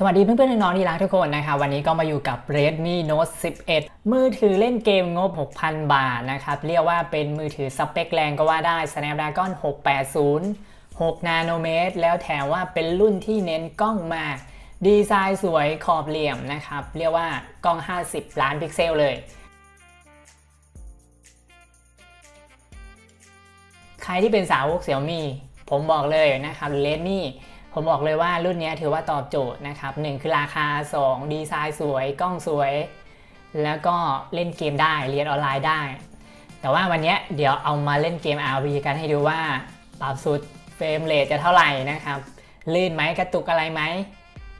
สวัสดีเพื่อนๆน้องๆที่รักทุกคนนะครับวันนี้ก็มาอยู่กับ Redmi Note 11 มือถือเล่นเกมงบ 6,000 บาทนะครับเรียกว่าเป็นมือถือสเปคแรงก็ว่าได้ Snapdragon 680 6 นาโนเมตร แล้วแถมว่าเป็นรุ่นที่เน้นกล้องมากดีไซน์สวยขอบเหลี่ยมนะครับ เรียกว่ากล้อง 50 ล้านพิกเซลเลยใครที่เป็นสาวกเสี่ยมี่ผมบอกเลยนะครับ Redmi ผมบอกเลยว่ารุ่นนี้ถือว่าตอบโจทย์นะครับหนึ่งคือราคา 2 ดีไซน์สวย กล้องสวย แล้วก็เล่นเกมได้เรียนออนไลน์ได้ แต่ว่าวันนี้เดี๋ยวเอามาเล่นเกม RV กันให้ดูว่าปรับสุดเฟรมเรทจะเท่าไหร่นะครับลื่นไหมกระตุกอะไรไหม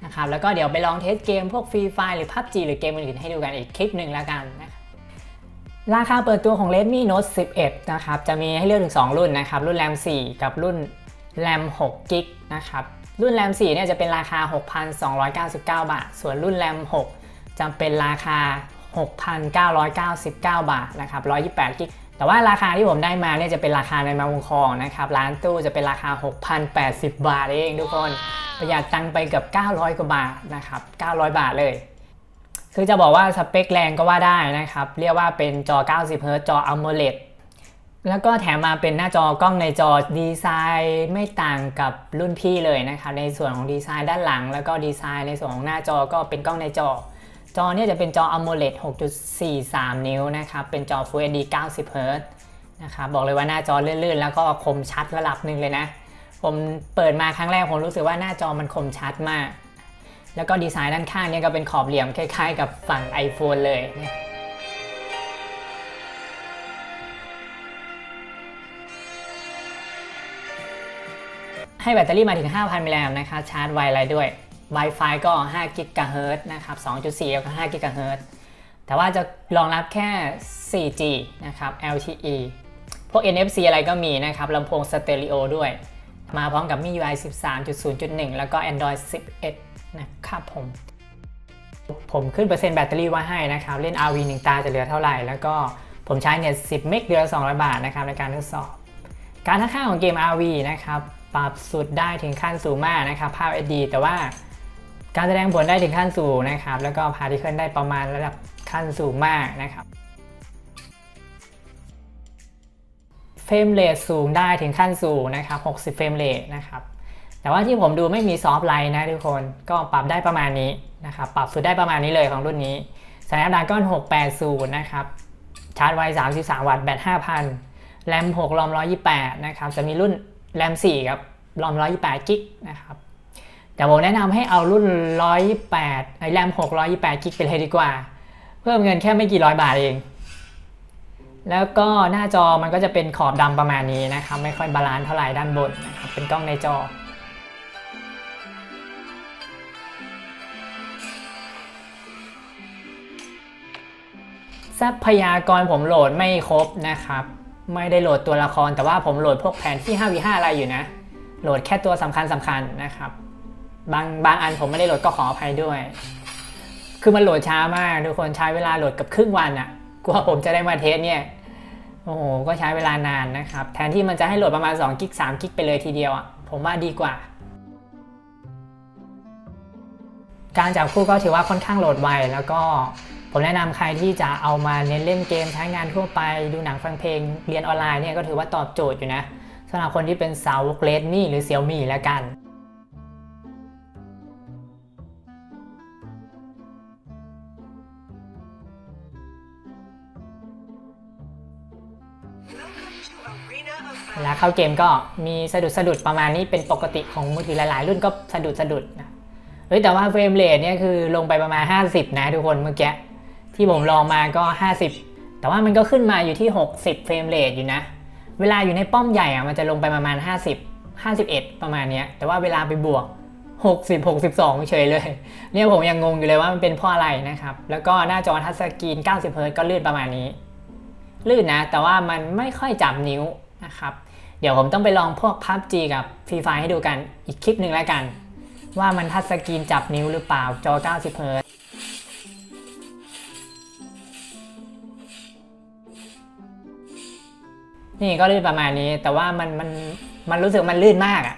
นะครับแล้วก็เดี๋ยวไปลองเทสเกมพวกฟรีไฟหรือ PUBG หรือเกมอื่นๆให้ดูกันอีกคลิปหนึ่งแล้วกันนะครับราคาเปิดตัวของ Redmi Note 11 นะครับ จะมีให้เลือกถึง 2 รุ่นนะครับ รุ่น RAM 4 กับรุ่น RAM 6 g b นะครับ รุ่น RAM 4เนี่ยจะเป็นราคา 6,299 บาท ส่วนรุ่น RAM 6จะเป็นราคา 6,999 บาทนะครับ128 g b แต่ว่าราคาที่ผมได้มาเนี่ยจะเป็นราคาในมางคองนะครับร้านตู้จะเป็นราคา 6,080 บาทเองทุกคนประหยัดตังไปเกับ 900 กว่าบาทนะครับ 900 บาทเลย คือจะบอกว่าสเปคแรงก็ว่าได้นะครับ เรียกว่าเป็นจอ 90 Hz จอ AMOLED แล้วก็แถมมาเป็นหน้าจอกล้องในจอดีไซน์ไม่ต่างกับรุ่นพี่เลยนะครับในส่วนของดีไซน์ด้านหลัง แล้วก็ดีไซน์ในส่วนของหน้าจอก็เป็นกล้องในจอ จอเนี่ยจะเป็นจอ AMOLED 6.43 นิ้วนะครับเป็นจอ Full HD 90 Hz นะครับบอกเลยว่าหน้าจอลื่นๆ แล้วก็คมชัดระดับหนึ่งเลยนะ ผมเปิดมาครั้งแรกผมรู้สึกว่าหน้าจอมันคมชัดมาก แล้วก็ดีไซน์ด้านข้างเนี่ยก็เป็นขอบเหลี่ยมคล้ายๆ กับฝั่ง iPhone เลย ให้แบตเตอรี่มาถึง 5,000 มิลลิแอมป์นะคะชาร์จไวอะไรด้วย Wi-Fi ก็5กิกะเฮิรตซ์นะครับ 2.4กับ5กิกะเฮิรตซ์แต่ว่าจะรองรับแค่ 4G นะครับ LTE พวก NFC อะไรก็มีนะครับลำโพงสเตอริโอด้วย มาพร้อมกับ MIUI 13.0.1 แล้วก็ Android 11 นะครับผม ผมขึ้นเปอร์เซ็นต์แบตเตอรี่ไว้ให้นะครับ เล่น RV 1 ตาจะเหลือเท่าไหร่ แล้วก็ผมใช้เนี่ย 10 เมกเดือนละ200 บาทนะครับในการทดสอบ การทักค่าของเกม RV นะครับ ปรับสุดได้ถึงขั้นสูงมากนะครับ ภาพ HD แต่ว่าการแสดงผลได้ถึงขั้นสูงนะครับ แล้วก็พาร์ติเคิลได้ประมาณระดับขั้นสูงมากนะครับเฟรมเรทสูงได้ถึงขั้นสูงนะครับ 60 เฟรมเรทนะครับ แต่ว่าที่ผมดูไม่มีซอฟต์ไลท์นะทุกคนก็ปรับได้ประมาณนี้นะครับ ปรับสุดได้ประมาณนี้เลยของรุ่นนี้ Snapdragon 680 นะครับ ชาร์จไว 33 วัตต์แบต 5,000 แรม 6 รอม 128 นะครับ จะมีรุ่น แรม4ครับรอม128กิกนะครับแต่ผมแนะนำให้เอารุ่น 128ไอแรม6 128กิกไปเลยดีกว่า เพิ่มเงินแค่ไม่กี่ร้อยบาทเอง แล้วก็หน้าจอมันก็จะเป็นขอบดำประมาณนี้นะครับ ไม่ค่อยบาลานซ์เท่าไหร่ด้านบนนะครับเป็นกล้องในจอทรัพยากรผมโหลดไม่ครบนะครับ ไม่ได้โหลดตัวละครแต่ว่าผมโหลดพวกแผนที่ 5v5 อะไรอยู่นะ โหลดแค่ตัวสำคัญสำคัญนะครับ บางบางอันผมไม่ได้โหลดก็ขออภัยด้วย คือมันโหลดช้ามากทุกคนใช้เวลาโหลดกับครึ่งวันอะ่ะกว่าผมจะได้มาเทสเนี่ยโอ้โหก็ใช้เวลานานนะครับ แทนที่มันจะให้โหลดประมาณ2กิก3กิกไปเลยทีเดียวอะผมว่าดีกว่า การจับคู่ก็ถือว่าค่อนข้างโหลดไวแล้วก็ ผมแนะนำใครที่จะเอามาเน้นเล่นเกมใช้งานทั่วไป ดูหนังฟังเพลงเรียนออนไลน์เนี่ยก็ถือว่าตอบโจทย์อยู่นะสำหรับคนที่เป็นสาวกเลดมี่หรือเซี่ยมี่แล้วกันเวลาเข้าเกมก็มีสะดุดสะดุดประมาณนี้เป็นปกติของมือถือหลาย ๆ รุ่นก็สะดุดสะดุดนะเฮ้ยแต่ว่าเฟรมเรทเนี่ยคือลงไปประมาณ 50 นะทุกคนเมื่อกี้ ที่ผมลองมาก็ 50 แต่ว่ามันก็ขึ้นมาอยู่ที่ 60 เฟรมเรทอยู่นะ เวลาอยู่ในป้อมใหญ่อะมันจะลงไปประมาณ 50 51 ประมาณเนี้ย แต่ว่าเวลาไปบวก 60 62 เฉยเลย เนี่ยผมยังงงอยู่เลยว่ามันเป็นเพราะอะไรนะครับ แล้วก็หน้าจอทัชสกรีน 90 Hz ก็ลื่นประมาณนี้ ลื่นนะ แต่ว่ามันไม่ค่อยจับนิ้วนะครับ เดี๋ยวผมต้องไปลองพวก PUBG กับ Free Fire ให้ดูกันอีกคลิปหนึ่งแล้วกัน ว่ามันทัชสกรีนจับนิ้วหรือเปล่าจอ 90 เฮิรต นี่ก็ลื่นประมาณนี้ แต่ว่ามันมันมันรู้สึกมันลื่นมากอะ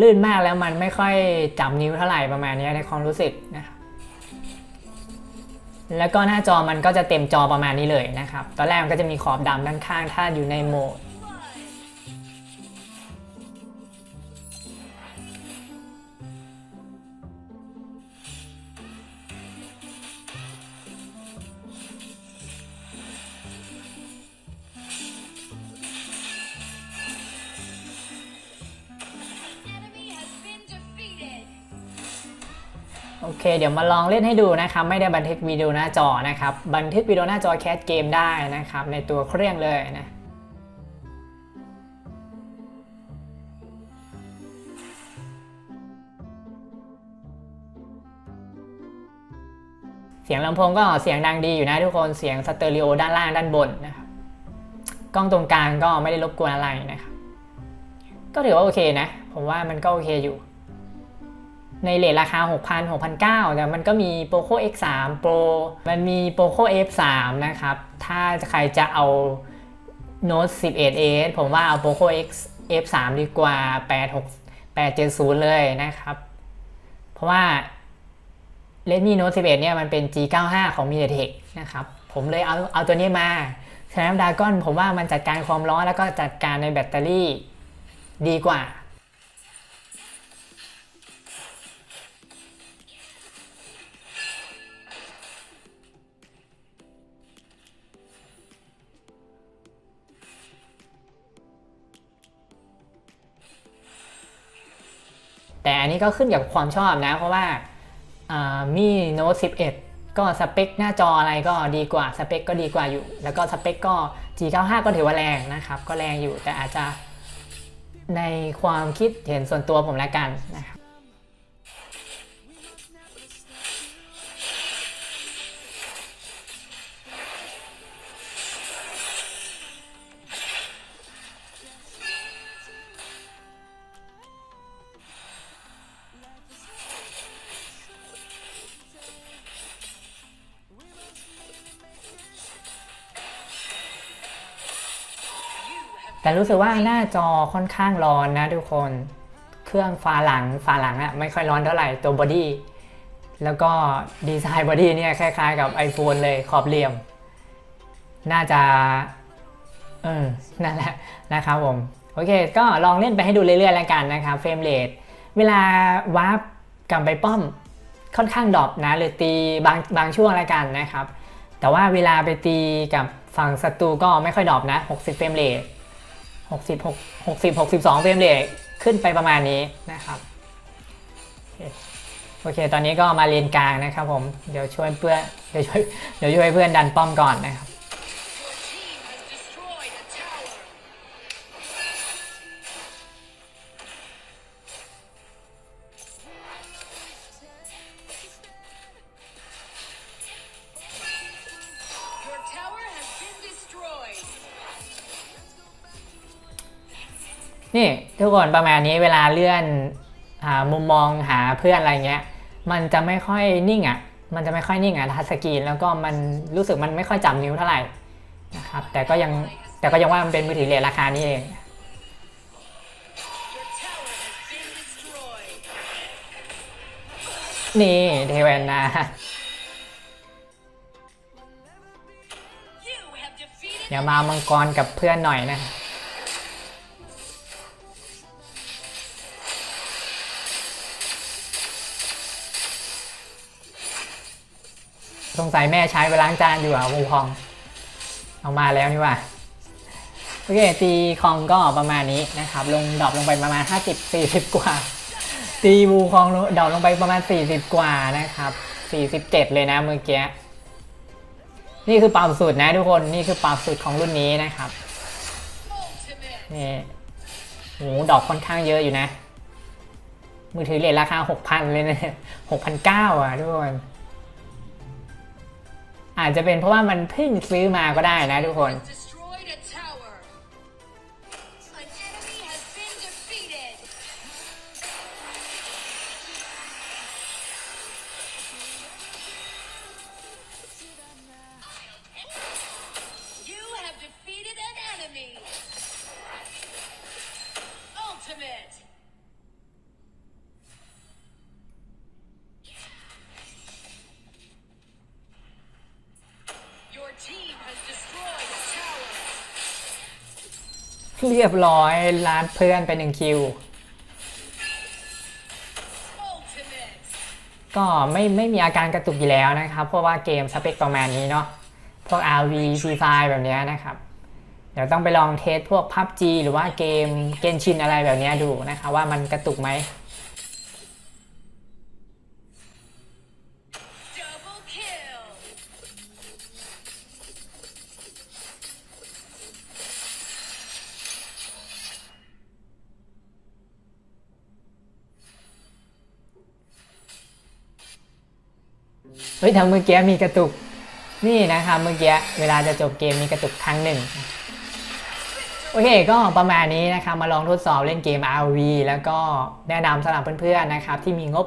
ลื่นมากแล้วมันไม่ค่อยจับนิ้วเท่าไหร่ประมาณนี้ในความรู้สึกนะครับแล้วก็หน้าจอมันก็จะเต็มจอประมาณนี้เลยนะครับ ตอนแรกมันก็จะมีขอบดำด้านข้าง ถ้าอยู่ในโหมด โอเค เดี๋ยวมาลองเล่นให้ดูนะครับ ไม่ได้บันทึกวิดีโอหน้าจอนะครับ บันทึกวิดีโอหน้าจอแคสเกมได้นะครับ ในตัวเครื่องเลยนะเสียงลำโพงก็เสียงดังดีอยู่นะทุกคน เสียงสเตอริโอด้านล่างด้านบนนะครับ กล้องตรงกลางก็ไม่ได้รบกวนอะไรนะครับ ก็ถือว่าโอเคนะ ผมว่ามันก็โอเคอยู่ ในเลทราคา 6,000 6,900แต่มันก็มี Poco X3 Pro มันมี Poco F3 นะครับ ถ้าใครจะเอา Note 11s ผมว่าเอา Poco X F3 ดีกว่า 86 870 เลยนะครับ เพราะว่า Redmi Note 11 เนี่ยมันเป็น G95 ของ MediaTek นะครับ ผมเลยเอาเอาตัวนี้มา Snapdragon ผมว่ามันจัดการความร้อนแล้วก็จัดการในแบตเตอรี่ดีกว่า นี้ก็ขึ้นกับความชอบนะ เพราะว่าอ่ามีโน้ต11 ก็สเปคหน้าจออะไรก็ดีกว่าสเปคก็ดีกว่าอยู่ แล้วก็สเปคก็ G95 ก็ถือว่าแรงนะครับ ก็แรงอยู่แต่อาจจะในความคิดเห็นส่วนตัวผมละกันนะครับ แต่รู้สึกว่าหน้าจอค่อนข้างร้อนนะทุกคน เครื่องฝาหลังฝาหลังอะไม่ค่อยร้อนเท่าไหร่ตัวบอดี้แล้วก็ดีไซน์บอดี้เนี่ยคล้ายๆกับ iPhone เลยขอบเหลี่ยม น่าจะ เออ นั่นแหละนะครับผม โอเค ก็ลองเล่นไปให้ดูเรื่อยๆแล้วกันนะครับเฟรมเรทเวลาวาร์ปกลับไปป้อมค่อนข้างดรอปนะหรือตีบางบางช่วงแล้วกันนะครับ แต่ว่าเวลาไปตีกับฝั่งศัตรูก็ไม่ค่อยดรอปนะ 60 เฟรมเรท 60 60 62เฟรมเรทขึ้นไปประมาณนี้นะครับโอเค ตอนนี้ก็มาเลนกลางนะครับผม เดี๋ยวช่วยเพื่อนเดี๋ยวช่วยเดี๋ยวช่วยเพื่อนดันป้อมก่อนนะครับ Your tower has been destroyed. นี่ทุกคนประมาณนี้เวลาเลื่อนอมุมมองหาเพื่อนอะไรเงี้ย มันจะไม่ค่อยนิ่งอะ มันจะไม่ค่อยนิ่งอะทัชสกรีนแล้วก็มันรู้สึกมันไม่ค่อยจับนิ้วเท่าไหร่นะครับ แต่ก็ยังแต่ก็ยังว่ามันเป็นมือถือเลทราคานี้เองนี่เทเวนนาเดี๋ยวมามังกรกับเพื่อนหน่อยนะ สงสัยแม่ใช้ไปล้างจานอยู่อะมูพอง เอามาแล้วนี่ว่าโอเคตีคองก็ประมาณนี้นะครับ ลงดรอปลงไปประมาณ 50 40 กว่า ตีวูคองดรอปลงไปประมาณ 40 กว่านะครับ 47 เลยนะเมื่อกี้นี่คือปรับสุดนะทุกคนนี่คือปรับสุดของรุ่นนี้นะครับนี่โหดอกค่อนข้างเยอะอยู่นะ มือถือเลทราคา 6,000 เลยนะ6,900อะทุกคน อาจจะเป็นเพราะว่ามันเพิ่งซื้อมาก็ได้นะทุกคน เรียบร้อยลาดเพื่อนไปหนึ่งคิว ก็ไม่ไม่มีอาการกระตุกอยู่แล้วนะครับ เพราะว่าเกมสเปคประมาณนี้เนาะพวก RV Free Fire แบบนี้นะครับ เดี๋ยวต้องไปลองเทสพวก PUBG หรือว่าเกมเกนชินอะไรแบบนี้ดูนะครับว่ามันกระตุกไหม เฮ้ยทางเมื่อกี้มีกระตุก นี่นะครับเมื่อกี้เวลาจะจบเกมมีกระตุกครั้งหนึ่งโอเคก็ประมาณนี้นะครับมาลองทดสอบเล่นเกม RV แล้วก็แนะนำสำหรับเพื่อนๆนะครับที่มีงบ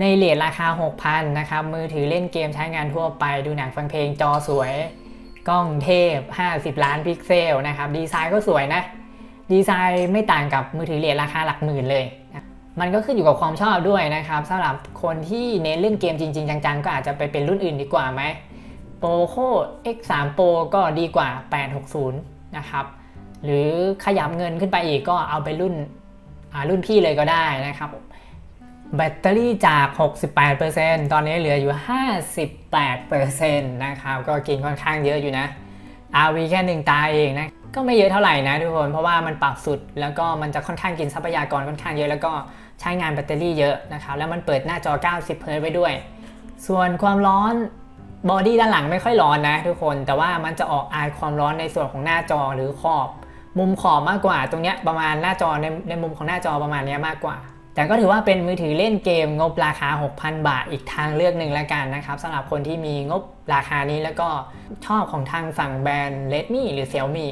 ในเลทราคา 6,000นะครับมือถือเล่นเกมใช้งานทั่วไป ดูหนังฟังเพลงจอสวย กล้องเทพ 50 ล้านพิกเซลนะครับดีไซน์ก็สวยนะ ดีไซน์ไม่ต่างกับมือถือเลทราคาหลักหมื่นเลย มันก็ขึ้นอยู่กับความชอบด้วยนะครับสำหรับคนที่เน้นเล่นเกมจริง ๆ จังๆ ก็อาจจะไปเป็นรุ่นอื่นดีกว่าไหม Poco X3 Pro ก็ดีกว่า 860 นะครับ หรือขยับเงินขึ้นไปอีกก็เอาไปรุ่นรุ่นพี่เลยก็ได้นะครับแบตเตอรี่จาก 68%ตอนนี้เหลืออยู่ 58%นะครับ ก็กินค่อนข้างเยอะอยู่นะ RV แค่หนึ่งตาเองนะ ก็ไม่เยอะเท่าไหร่นะทุกคน เพราะว่ามันปรับสุด แล้วก็มันจะค่อนข้างกินทรัพยากรค่อนข้างเยอะ แล้วก็ ใช้งานแบตเตอรี่เยอะนะครับ แล้วมันเปิดหน้าจอ 90 เฮิร์ตซ์ไว้ด้วย ส่วนความร้อนบอดี้ด้านหลังไม่ค่อยร้อนนะทุกคน แต่ว่ามันจะออกอายความร้อนในส่วนของหน้าจอหรือขอบ มุมขอบมากกว่า ตรงเนี้ยประมาณหน้าจอในในมุมของหน้าจอประมาณเนี้ยมากกว่า แต่ก็ถือว่าเป็นมือถือเล่นเกมงบราคา 6,000 บาทอีกทางเลือกหนึ่งแล้วกันนะครับสำหรับคนที่มีงบราคานี้แล้วก็ชอบของทางฝั่งแบรนด์ Redmi หรือ Xiaomi